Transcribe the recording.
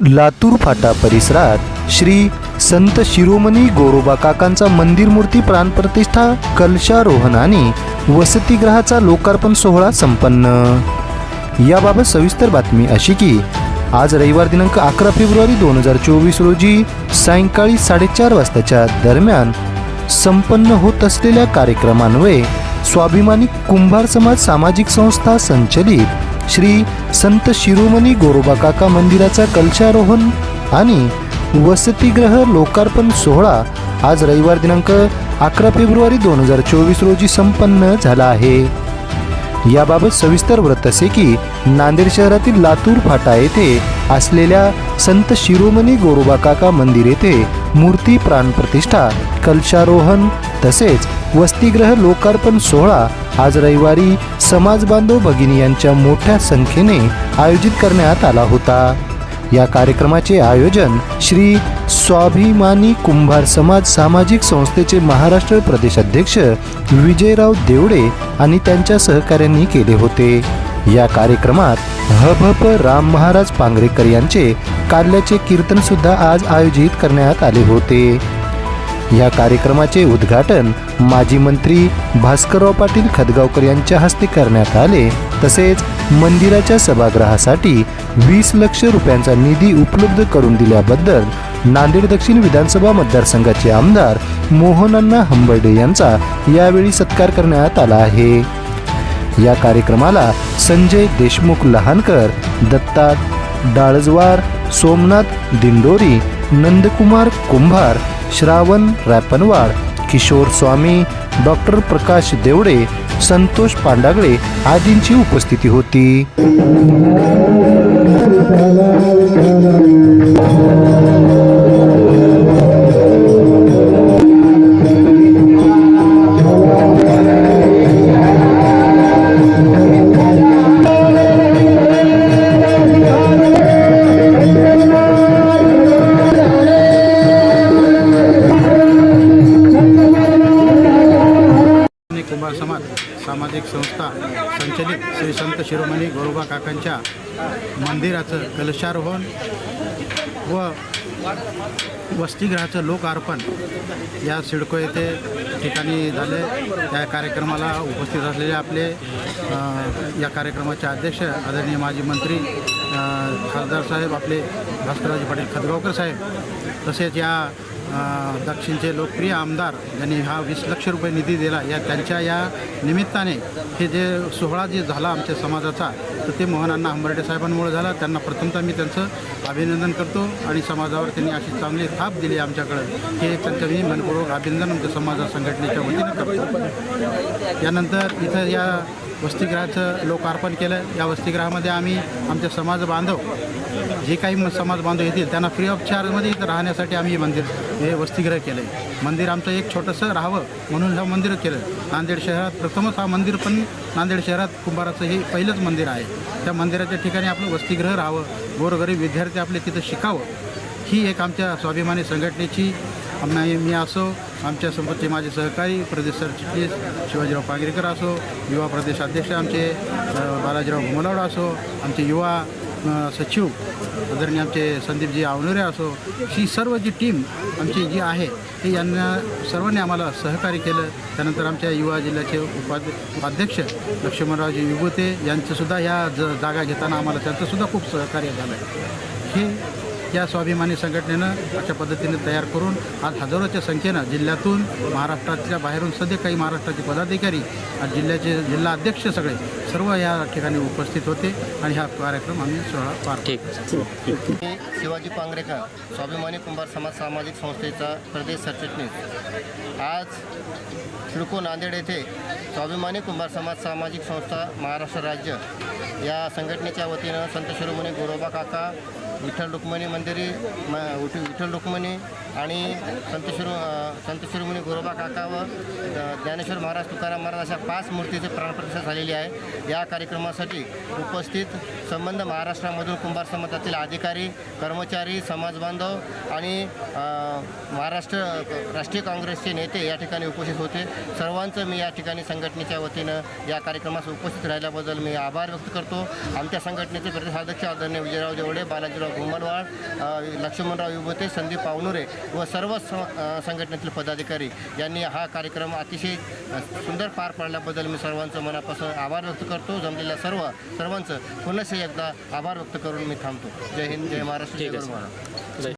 लातूर फाटा परिसरात श्री संत शिरोमणी गोरोबा काकांचा मंदिर मूर्ती प्राणप्रतिष्ठा कलशारोहण आणि वसतिगृहाचा लोकार्पण सोहळा संपन्न. याबाबत सविस्तर बातमी अशी की आज रविवार दिनांक अकरा फेब्रुवारी दोन हजार चोवीस रोजी सायंकाळी साडेचार वाजताच्या दरम्यान संपन्न होत असलेल्या कार्यक्रमान्वये स्वाभिमानी कुंभार समाज सामाजिक संस्था संचलित श्री संत शिरोमणी गोरोबा काका मंदिराचा कलशारोहण आणि वसतिगृह लोकार्पण सोहळा आज रविवार दिनांक अकरा फेब्रुवारी दोन हजार चोवीस रोजी संपन्न झाला आहे. याबाबत सविस्तर व्रत असे की नांदेड शहरातील लातूर फाटा येथे असलेल्या संत शिरोमणी गोरोबा काका मंदिर येथे मूर्ती प्राणप्रतिष्ठा कलशारोहण तसेच वसतिगृह लोकार्पण सोहळा आज रविवारी समाज बांधव भगिनी यांच्या मोठ्या संख्येने आयोजित करण्यात आला होता. या कार्यक्रमाचे आयोजन श्री स्वाभिमानी कुंभार समाज सामाजिक संस्थेचे महाराष्ट्र प्रदेश अध्यक्ष विजयराव देवडे आणि त्यांच्या सहकाऱ्यांनी केले होते. या कार्यक्रमात हभप राम महाराज पांगरेकर यांचे काल्याचे कीर्तन सुद्धा आज आयोजित करण्यात आले होते. या कार्यक्रमाचे उद्घाटन माजी मंत्री भास्करराव पाटील खदगावकर यांच्या हस्ते करण्यात आले. तसेच मंदिराच्या सभागृहासाठी वीस लक्ष रुपयांचा निधी उपलब्ध करून दिल्याबद्दल नांदेड दक्षिण विधानसभा मतदारसंघाचे आमदार मोहनअण्णा हंबर्डे यांचा यावेळी सत्कार करण्यात आला आहे. या कार्यक्रमाला संजय देशमुख लहानकर दत्ता डाळजवार सोमनाथ दिंडोरी नंदकुमार कुंभार श्रावण रॅपनवाड किशोर स्वामी डॉक्टर प्रकाश देवडे संतोष पांडागळे आदींची उपस्थिती होती. संत शिरोमणी गोरोबा काकांच्या मंदिराचं कलशारोहण व वसतिगृहाचं लोकार्पण या सिडको येथे ठिकाणी झाले. त्या कार्यक्रमाला उपस्थित असलेले आपले या कार्यक्रमाचे अध्यक्ष आदरणीय माजी मंत्री खासदार साहेब आपले भास्करराजे पाटील खदगावकर साहेब तसेच या दक्षिणचे लोकप्रिय आमदार यांनी हा वीस लक्ष रुपये निधी दिला या त्यांच्या या निमित्ताने हे जे सोहळा जे झाला आमच्या समाजाचा तर ते मोहनांना हंबर्डे साहेबांमुळे झाला. त्यांना प्रथमतः मी त्यांचं अभिनंदन करतो आणि समाजावर त्यांनी अशी चांगली थाप दिली आमच्याकडं. हे त्यांचं मी मनपूर्वक अभिनंदन आमच्या समाजा संघटनेच्या वतीनं करतो. यानंतर इथं या वसतिगृहाचं लोकार्पण केलं. या वसतिगृहामध्ये आम्ही आमचे समाज बांधव जे काही म- समाज बांधव येतील त्यांना फ्री ऑफ चार्जमध्ये इथं राहण्यासाठी आम्ही हे मंदिर हे वसतिगृह केलं आहे मंदिर आमचं एक छोटंसं राहावं म्हणून हे मंदिर केलं. नांदेड शहरात प्रथमच हा मंदिर पण नांदेड शहरात कुंभाराचं हे पहिलंच मंदिर आहे. त्या मंदिराच्या ठिकाणी आपलं वसतिगृह राहावं. गोरगरीब विद्यार्थी आपले तिथं शिकावं. ही एक आमच्या स्वाभिमानी संघटनेची आम्ही मी असो आमच्यासोबतचे माझे सहकारी प्रदेश सरचिटणीस शिवाजीराव पांगरेकर असो युवा प्रदेश अध्यक्ष आमचे बालाजीराव घुमलावड असो आमचे युवा सचिव आदरणीय आमचे संदीपजी आवनोरे असो ही सर्व जी टीम आमची जी आहे ती यांना सर्वांनी आम्हाला सहकार्य केलं. त्यानंतर आमच्या युवा जिल्ह्याचे उपाध्यक्ष लक्ष्मणरावजी विभूते यांचंसुद्धा ह्या ज जागा घेताना आम्हाला त्यांचंसुद्धा खूप सहकार्य झालं. आहे हे या स्वाभिमानी संघटनेनं अशा पद्धतीने तयार करून आज हजारोच्या संख्येनं जिल्ह्यातून महाराष्ट्रातल्या बाहेरून सध्या काही महाराष्ट्राचे पदाधिकारी आज जिल्ह्याचे जिल्हा अध्यक्ष सगळे सर्व या ठिकाणी उपस्थित होते आणि हा कार्यक्रम आम्ही सोहळा पार पाडला. मी शिवाजी पांगरेकर स्वाभिमानी कुंभार समाज सामाजिक संस्थेचा प्रदेश सरचिटणीस. आज सिडको नांदेड येथे स्वाभिमानी कुंभार समाज सामाजिक संस्था महाराष्ट्र राज्य या संघटनेच्या वतीनं संत शिरोमणी गोरोबा काका विठ्ठल रुक्मिणी मंदिरी म विठ- विठ्ठल रुक्मिणी आणि संत शिरो संत शिरोमणी गोरोबा काका व ज्ञानेश्वर महाराज तुकाराम महाराज अशा पाच मूर्तीचे प्राणप्रतिष्ठा झालेली आहे. या कार्यक्रमासाठी उपस्थित संबंध महाराष्ट्रामधून कुंभार समाजातील अधिकारी कर्मचारी समाजबांधव आणि महाराष्ट्र राष्ट्रीय काँग्रेसचे नेते या ठिकाणी उपस्थित होते. सर्वांचं मी या ठिकाणी संघटनेच्या वतीनं या कार्यक्रमास उपस्थित राहिल्याबद्दल मी आभार व्यक्त करतो. आमच्या संघटनेचे प्रदेशाध्यक्ष आदरणीय विजयराव देवडे बालाजीराव घुमनवाड लक्ष्मणराव युवते संदीप पावनुरे व सर्व संघटनेतील पदाधिकारी यांनी हा कार्यक्रम अतिशय सुंदर पार पाडल्याबद्दल मी सर्वांचं मनापासून आभार व्यक्त करतो. जमलेल्या सर्व सर्वांचं पुनश्च एकदा आभार व्यक्त करून मी थांबतो. जय हिंद जय महाराष्ट्र जय